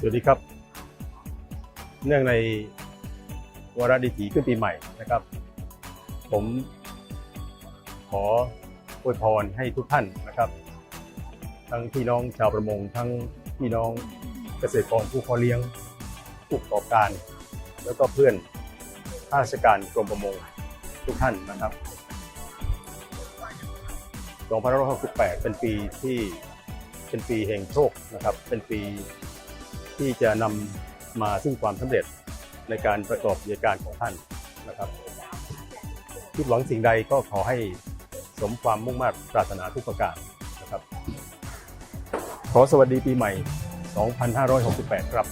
สวัสดีครับ เนื่องในวาระดิถีขึ้นปีใหม่นะครับ ผมขออวยพรให้ทุกท่านนะครับ ทั้งพี่น้องชาวประมง ทั้งพี่น้องเกษตรกรผู้เพาะเลี้ยงผู้ประกอบการ แล้วก็เพื่อนข้าราชการกรมประมงทุกท่านนะครับ2568 เป็นปีที่เป็นปีแห่งโชคนะครับ เป็นปี ที่จะนำมาซึ่งความสำเร็จในการประกอบกิจการของท่านนะครับคิดหวังสิ่งใดก็ขอให้สมความมุ่งมั่นปรารถนาทุกประการนะครับ ขอสวัสดีปีใหม่ 2568 ครับ